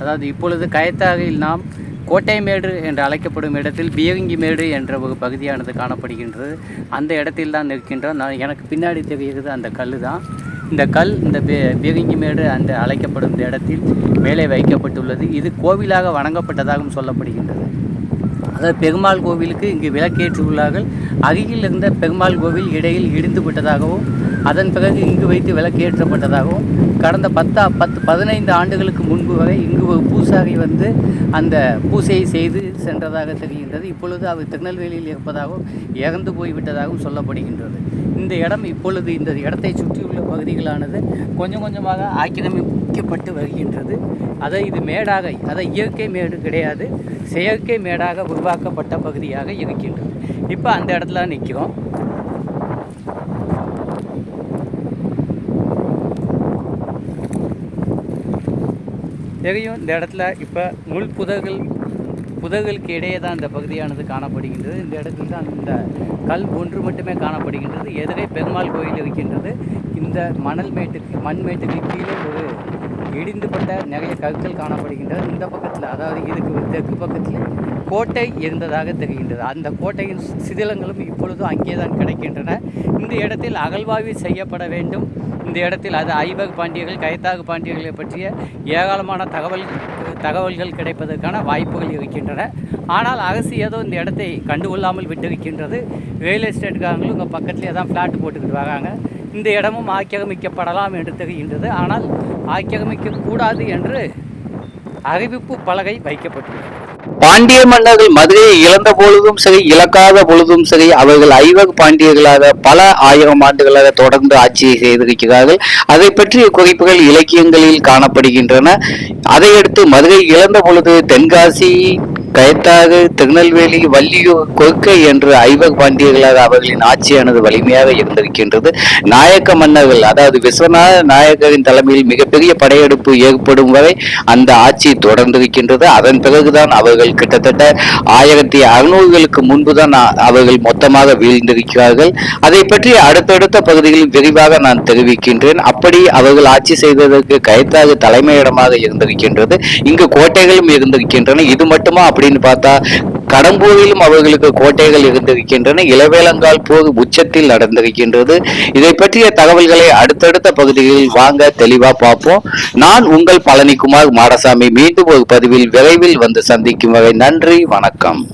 அதாவது இப்பொழுது கயத்தாகையில் நாம் கோட்டைமேடு என்று அழைக்கப்படும் இடத்தில் பியங்கி மேடு என்ற ஒரு பகுதியானது காணப்படுகின்றது. அந்த இடத்தில் தான் நிற்கின்றோம். நான் எனக்கு பின்னாடி தெரிகிறது அந்த கல் தான். இந்த கல் இந்த பியங்கி மேடு அந்த அழைக்கப்படும் இந்த இடத்தில் மேலே வைக்கப்பட்டுள்ளது. இது கோவிலாக வணங்கப்பட்டதாகவும் சொல்லப்படுகின்றது. அதாவது பெருமாள் கோவிலுக்கு இங்கு விளக்கேற்றுள்ளார்கள். அருகில் இருந்த பெருமாள் கோவில் இடையில் இடிந்து விட்டதாகவும் அதன் பிறகு இங்கு வைத்து விளக்கேற்றப்பட்டதாகவும் கடந்த பத்தா பத்து பதினைந்து ஆண்டுகளுக்கு முன்பு வரை இங்கு பூசாரி வந்து அந்த பூசையை செய்து சென்றதாக தெரிகின்றது. இப்பொழுது அவர் திருநெல்வேலியில் இருப்பதாகவும் இறந்து போய்விட்டதாகவும் சொல்லப்படுகின்றது. இந்த இடம் இப்பொழுது இந்த இடத்தை சுற்றியுள்ள பகுதிகளானது கொஞ்சம் கொஞ்சமாக ஆக்கிரமிக்கப்பட்டு வருகின்றது. அதை இது மேடாக அதை இயற்கை மேடு கிடையாது செயற்கை மேடாக உருவாக்கப்பட்ட பகுதியாக இருக்கின்றது. இப்போ அந்த இடத்துல நிற்கிறோம் தெரியும். இந்த இடத்துல இப்போ முள் புதர்கள் புதர்களுக்கு இடையே தான் இந்த பகுதியானது காணப்படுகின்றது. இந்த இடத்தில் தான் இந்த கல் ஒன்று மட்டுமே காணப்படுகின்றது. எதிரே பெருமாள் கோயில் இருக்கின்றது. இந்த மணல் மேட்டுக்கு மண் மேட்டுக்கு கீழே ஒரு இடிந்துபட்ட நிறைய கற்கள் காணப்படுகின்றது இந்த பக்கத்தில் அதாவது இதுக்கு தெற்கு பக்கத்தில் கோட்டை இருந்ததாக தெரிகின்றது. அந்த கோட்டையின் சிதிலங்களும் இப்பொழுதும் அங்கே தான் கிடைக்கின்றன. இந்த இடத்தில் அகழ்வாய்வு செய்யப்பட வேண்டும். இந்த இடத்தில் அது ஐபக் பாண்டியர்கள் கைத்தாகு பாண்டியர்களை பற்றிய ஏராளமான தகவல் தகவல்கள் கிடைப்பதற்கான வாய்ப்புகள் இருக்கின்றன. ஆனால் அரசு ஏதோ இந்த இடத்தை கண்டுகொள்ளாமல் விட்டிருக்கின்றது. ரியல் எஸ்டேட்காரங்களும் இங்கே பக்கத்துலேயே தான் ஃப்ளாட் போட்டுக்கிட்டு வராங்க. இந்த இடமும் ஆக்கிரமிக்கப்படலாம் என்று தெரிகின்றது. ஆனால் ஆக்கிரமிக்கக்கூடாது என்று அறிவிப்பு பலகை வைக்கப்பட்டுள்ளது. பாண்டிய மன்னர்கள் மதுரையை இழந்த பொழுதும் சரி இழக்காத பொழுதும் சரி அவர்கள் ஐவக பாண்டியர்களாக பல ஆயிரம் ஆண்டுகளாக தொடர்ந்து ஆட்சியை செய்திருக்கிறார்கள். அதை பற்றிய குறிப்புகள் இலக்கியங்களில் காணப்படுகின்றன. அதையடுத்து மதுரை இழந்த பொழுது தென்காசி கயத்தாக திருநெல்வேலி வள்ளியூர் கொற்கை என்று ஐவக பாண்டியர்களாக அவர்களின் ஆட்சியானது வலிமையாக இருந்திருக்கின்றது. நாயக்க மன்னர்கள் அதாவது விஸ்வநாத நாயக்கரின் தலைமையில் மிகப்பெரிய படையெடுப்பு ஏற்படும் வரை அந்த ஆட்சி தொடர்ந்திருக்கின்றது. அதன் பிறகுதான் அவர்கள் கிட்டத்தட்ட ஆயிரத்தி அறுநூறுகளுக்கு முன்புதான் அவர்கள் மொத்தமாக வீழ்ந்திருக்கிறார்கள். அதை பற்றி அடுத்தடுத்த பகுதிகளில் விரிவாக நான் தெரிவிக்கின்றேன். அப்படி அவர்கள் ஆட்சி செய்ததற்கு கயத்தாக தலைமையிடமாக இருந்திருக்கின்றது. இங்கு கோட்டைகளும் இருந்திருக்கின்றன. இது மட்டுமா அப்படின்னு பார்த்தா கடம்பூரிலும் அவர்களுக்கு கோட்டைகள் இருந்திருக்கின்றன. இளவேலங்கால் போர் உச்சத்தில் நடந்திருக்கின்றது. இதை பற்றிய தகவல்களை அடுத்தடுத்த பகுதிகளில் வாங்க தெளிவா பார்ப்போம். நான் உங்கள் பழனிக்குமார் மாடசாமி. மீண்டும் ஒரு பதிவில் விரைவில் வந்து சந்திக்கும் வரை நன்றி வணக்கம்.